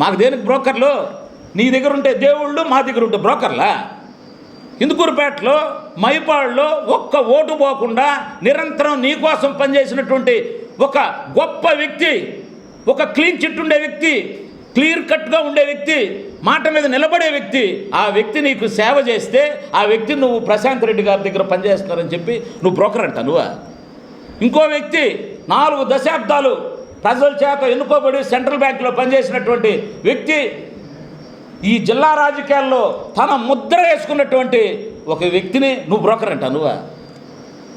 మాకు దేనికి బ్రోకర్లు? నీ దగ్గర ఉంటే దేవుళ్ళు మా దగ్గర ఉంటే బ్రోకర్లా? ఇందుకూరుపేటలో మైపాడులో ఒక్క ఓటు పోకుండా నిరంతరం నీ కోసం పనిచేసినటువంటి ఒక గొప్ప వ్యక్తి ఒక క్లీన్ చిట్ ఉండే వ్యక్తి క్లియర్ కట్గా ఉండే వ్యక్తి మాట మీద నిలబడే వ్యక్తి ఆ వ్యక్తి నీకు సేవ చేస్తే ఆ వ్యక్తి నువ్వు ప్రశాంత్ రెడ్డి గారి దగ్గర పనిచేస్తున్నారని చెప్పి నువ్వు బ్రోకర్ అంట నువ్వా? ఇంకో వ్యక్తి నాలుగు దశాబ్దాలు ప్రజల చేత ఎన్నుకోబడి సెంట్రల్ బ్యాంకులో పనిచేసినటువంటి వ్యక్తి ఈ జిల్లా రాజకీయాల్లో తన ముద్ర వేసుకున్నటువంటి ఒక వ్యక్తిని నువ్వు బ్రోకర్ అంట నువ్వా?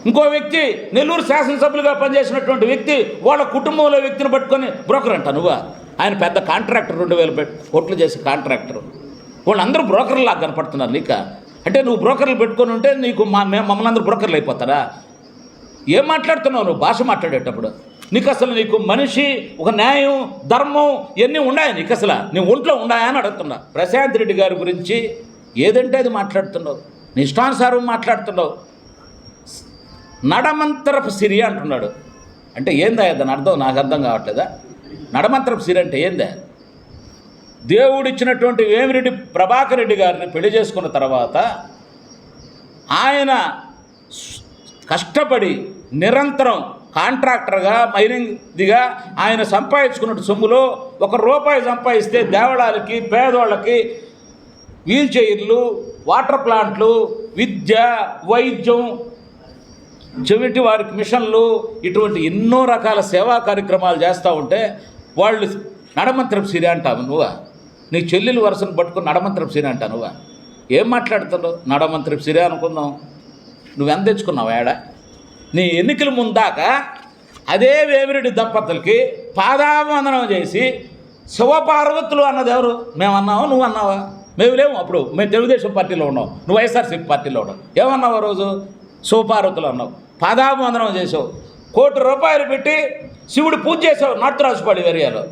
ఇంకో వ్యక్తి నెల్లూరు శాసనసభ్యులుగా పనిచేసినటువంటి వ్యక్తి వాళ్ళ కుటుంబంలో వ్యక్తిని పట్టుకొని బ్రోకర్ అంట నువ్వా? ఆయన పెద్ద కాంట్రాక్టర్ రెండు వేలు కోట్లు చేసే కాంట్రాక్టర్. వాళ్ళందరూ బ్రోకర్లాగా కనపడుతున్నారు నీక. అంటే నువ్వు బ్రోకర్లు పెట్టుకొని ఉంటే నీకు మా మేము మమ్మల్ని అందరూ బ్రోకర్లు అయిపోతారా? ఏం మాట్లాడుతున్నావు నువ్వు? భాష మాట్లాడేటప్పుడు. నీకు అసలు నీకు మనిషి ఒక న్యాయం ధర్మం ఇవన్నీ ఉన్నాయా నీకు అసలు నీ ఒంట్లో ఉన్నాయా అని అడుగుతున్నా. ప్రశాంత్ రెడ్డి గారి గురించి ఏదంటే అది మాట్లాడుతున్నావు. నీ ఇష్టానుసారం మాట్లాడుతున్నావు. నడమంతరపు సిరి అంటున్నాడు. అంటే ఏందా దాని అర్థం నాకు అర్థం కావట్లేదా? నడమంతరపు సిరి అంటే ఏందా? దేవుడిచ్చినటువంటి వేమిరెడ్డి ప్రభాకర్ రెడ్డి గారిని పెళ్ళి చేసుకున్న తర్వాత ఆయన కష్టపడి నిరంతరం కాంట్రాక్టర్గా మైనింగ్దిగా ఆయన సంపాదించుకున్న సొమ్ములో ఒక రూపాయి సంపాదిస్తే దేవళాలకి పేదోళ్ళకి వీల్ చైర్లు వాటర్ ప్లాంట్లు విద్య వైద్యం చెవిటి వారికి మిషన్లు ఇటువంటి ఎన్నో రకాల సేవా కార్యక్రమాలు చేస్తూ ఉంటే వాళ్ళు నడమంత్రపు సిరి అంటావు నువ్వా? నీ చెల్లెలు వరుసను పట్టుకుని నడమంత్రపు సిరి అంటా నువ్వా? ఏం మాట్లాడుతున్నావు? నడమంత్రపు సిరి అనుకుందాం. నువ్వెంత తెచ్చుకున్నావు ఏడా? నీ ఎన్నికల ముందాక అదే వేమిరెడ్డి దంపతులకి పాదావందనం చేసి శివపార్వతులు అన్నది ఎవరు? మేము అన్నావా నువ్వు అన్నావా మేము లేము అప్పుడు. మేము తెలుగుదేశం పార్టీలో ఉన్నాం. నువ్వు వైఎస్ఆర్సీపీ పార్టీలో ఉన్నావు. ఏమన్నావు రోజు? శివపార్వతులు అన్నావు. పాదావందనం చేసావు. కోటి రూపాయలు పెట్టి శివుడు పూజ చేసావు నాటురాజుపాడి ఏరియాలో.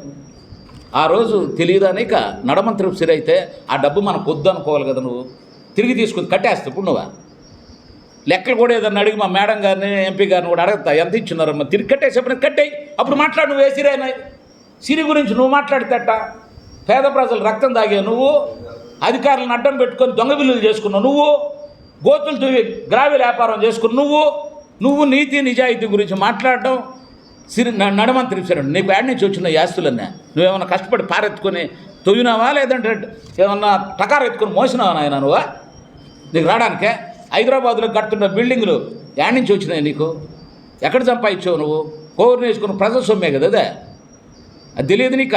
ఆ రోజు తెలియదానిక నడమంత్రి సిరైతే అయితే ఆ డబ్బు మనకు వద్దు అనుకోవాలి కదా నువ్వు. తిరిగి తీసుకుని కట్టేస్తావు ఇప్పుడు నువ్వా? లెక్కలు కూడా ఏదన్నా అడిగి మా మేడం గారిని ఎంపీ గారిని కూడా అడగతా ఎంత ఇచ్చినారమ్మా తిరిగి కట్టేసేప్పుడు కట్టేయి అప్పుడు మాట్లాడు నువ్వు ఏ సిరి గురించి నువ్వు మాట్లాడితేట పేద ప్రజలు రక్తం తాగే నువ్వు అధికారులను అడ్డం పెట్టుకొని దొంగ బిల్లులు చేసుకున్నావు నువ్వు గోతులు తువి గ్రావెల్ వ్యాపారం చేసుకుని నువ్వు నువ్వు నీతి నిజాయితీ గురించి మాట్లాడటం సిరి నడమని నడమంత్రి నీకు యాడ్ నుంచి వచ్చిన ఈ ఆస్తులన్నీ నువ్వేమన్నా కష్టపడి పారెత్తుకొని తొయ్యినావా లేదంటే ఏమన్నా టకారు ఎత్తుకొని మోసినావా నాయన నువ్వు? నీకు రావడానికే హైదరాబాద్లో కడుతున్న బిల్డింగులు యాడ్ నుంచి వచ్చినాయి నీకు? ఎక్కడ సంపాదించావు నువ్వు? కోరు వేసుకున్న ప్రజల సొమ్మే కదా అదే? అది తెలియదు నీక?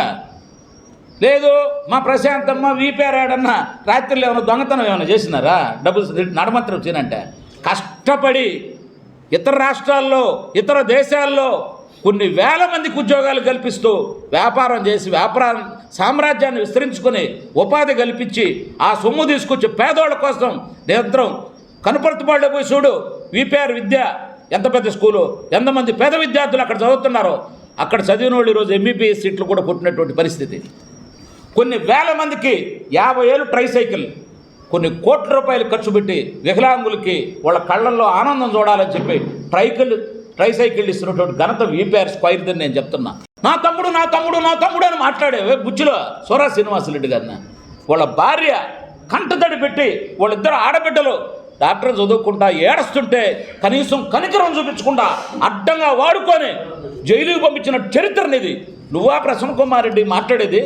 లేదు మా ప్రశాంతమ్మ వీపేరాడన్న రాత్రిలో ఏమైనా దొంగతనం ఏమైనా చేసినారా? డబ్బులు నడమంత్రం వచ్చిందంటే. కష్టపడి ఇతర రాష్ట్రాల్లో ఇతర దేశాల్లో కొన్ని వేల మందికి ఉద్యోగాలు కల్పిస్తూ వ్యాపారం చేసి వ్యాపారం సామ్రాజ్యాన్ని విస్తరించుకొని ఉపాధి కల్పించి ఆ సొమ్ము తీసుకొచ్చి పేదోళ్ళ కోసం నిరంతరం కనుపర్తిపాడులో పోయి చూడు విపిఆర్ విద్య ఎంత పెద్ద స్కూలు ఎంతమంది పేద విద్యార్థులు అక్కడ చదువుతున్నారో అక్కడ చదివిన వాళ్ళు ఈరోజు ఎంబీబీఎస్ సీట్లు కూడా పుట్టినటువంటి పరిస్థితి. కొన్ని వేల మందికి యాభై ఏళ్ళు ట్రైసైకిల్ కొన్ని కోట్ల రూపాయలు ఖర్చు పెట్టి వికలాంగులకి వాళ్ళ కళ్ళల్లో ఆనందం చూడాలని చెప్పి ట్రైకిల్ ట్రైసైకిల్ ఇస్తున్నటువంటి ఘనత వీపీఆర్ స్క్వైర్దని నేను చెప్తున్నా. నా తమ్ముడు నా తమ్ముడు నా తమ్ముడు అని మాట్లాడేవే బుచ్చిలో సోరా శ్రీనివాసరెడ్డి గారిని. వాళ్ళ భార్య కంటతడి పెట్టి వాళ్ళిద్దరు ఆడబిడ్డలు డాక్టర్ చదువుకుంటా ఏడుస్తుంటే కనీసం కనికరం చూపించకుండా అడ్డంగా వాడుకొని జైలుకి పంపించిన చరిత్రని ఇది నువ్వా ప్రసన్న కుమార్ రెడ్డి మాట్లాడేది?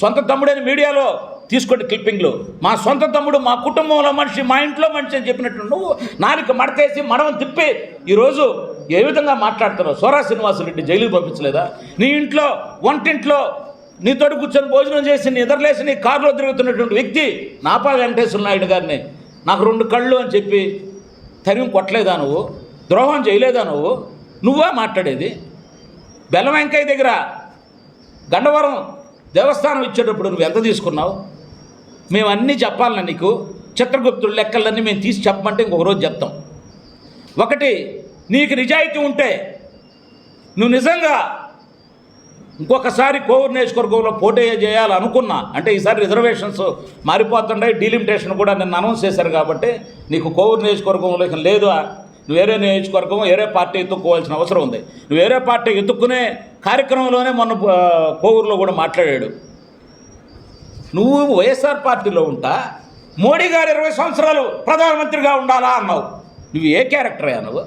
సొంత తమ్ముడైన మీడియాలో తీసుకోండి క్లిప్పింగ్లు. మా సొంత తమ్ముడు మా కుటుంబంలో మనిషి మా ఇంట్లో మనిషి అని చెప్పినట్టు నువ్వు నాలుక మడతేసి మడవం తిప్పి ఈరోజు ఏ విధంగా మాట్లాడుతున్నావు? సోరా శ్రీనివాసరెడ్డి జైలుకి పంపించలేదా? నీ ఇంట్లో వంటింట్లో నీతోటి కూర్చొని భోజనం చేసి నీ ఎదరలేసి నీ కారులో తిరుగుతున్నటువంటి వ్యక్తి నాపా వెంకటేశ్వర నాయుడు గారిని నాకు రెండు కళ్ళు అని చెప్పి తరిమి కొట్టలేదా నువ్వు? ద్రోహం చేయలేదా నువ్వు? నువ్వే మాట్లాడేది? బెల్లం వెంకయ్య దగ్గర గండవరం దేవస్థానం ఇచ్చేటప్పుడు నువ్వు ఎంత తీసుకున్నావు? మేము అన్నీ చెప్పాలన్నా నీకు. చిత్రగుప్తుడు లెక్కలన్నీ మేము తీసి చెప్పమంటే ఇంకొక రోజు చెప్తాం. ఒకటి నీకు నిజాయితీ ఉంటే నువ్వు నిజంగా ఇంకొకసారి కోవూరు నియోజకవర్గంలో పోటీ చేయాలనుకున్నా అంటే ఈసారి రిజర్వేషన్స్ మారిపోతుండే డీలిమిటేషన్ కూడా నిన్న అనౌన్స్ చేశారు కాబట్టి నీకు కోవూరు నియోజకవర్గంలో లేదు నువ్వు వేరే నియోజకవర్గం వేరే పార్టీ ఎత్తుక్కోవాల్సిన అవసరం ఉంది. నువ్వు వేరే పార్టీ ఎత్తుక్కునే కార్యక్రమంలోనే మొన్న కోవూరులో కూడా మాట్లాడాడు. నువ్వు వైఎస్ఆర్ పార్టీలో ఉంటా మోడీ గారు ఇరవై సంవత్సరాలు ప్రధానమంత్రిగా ఉండాలా అన్నావు. నువ్వు ఏ క్యారెక్టర్ అయ్యా నువ్వు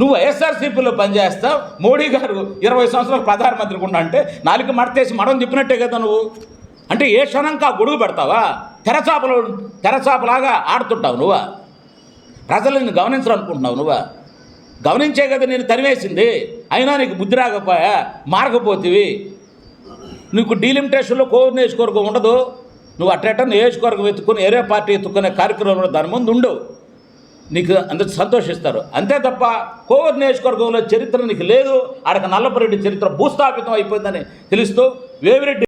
నువ్వు వైఎస్ఆర్సీపీలో పనిచేస్తావు. మోడీ గారు ఇరవై సంవత్సరాలు ప్రధానమంత్రి కూడా అంటే నాలుగు మడతేసి మడం తిప్పినట్టే కదా నువ్వు. అంటే ఏ క్షణంకి గొడుగు పెడతావా? తెరచాపలు తెరచాపలాగా ఆడుతుంటావు నువ్వా. ప్రజలను గమనించాలనుకుంటున్నావు నువ్వా. గమనించే కదా నేను తరివేసింది అయినా నీకు బుద్ధి రాకపోయా? మారకపోతివి. నీకు డీలిమిటేషన్లో కోర్ నియోజకవర్గం ఉండదు. నువ్వు అట్ట నియోజకవర్గం ఎత్తుకొని ఏరే పార్టీ ఎత్తుకునే కార్యక్రమంలో దాని ముందు ఉండవు నీకు అందరు సంతోషిస్తారు. అంతే తప్ప కోవూరు నియోజకవర్గంలో చరిత్ర నీకు లేదు. ఆడక నల్లపరెడ్డి చరిత్ర భూస్థాపితం అయిపోయిందని తెలుస్తూ వేవిరెడ్డి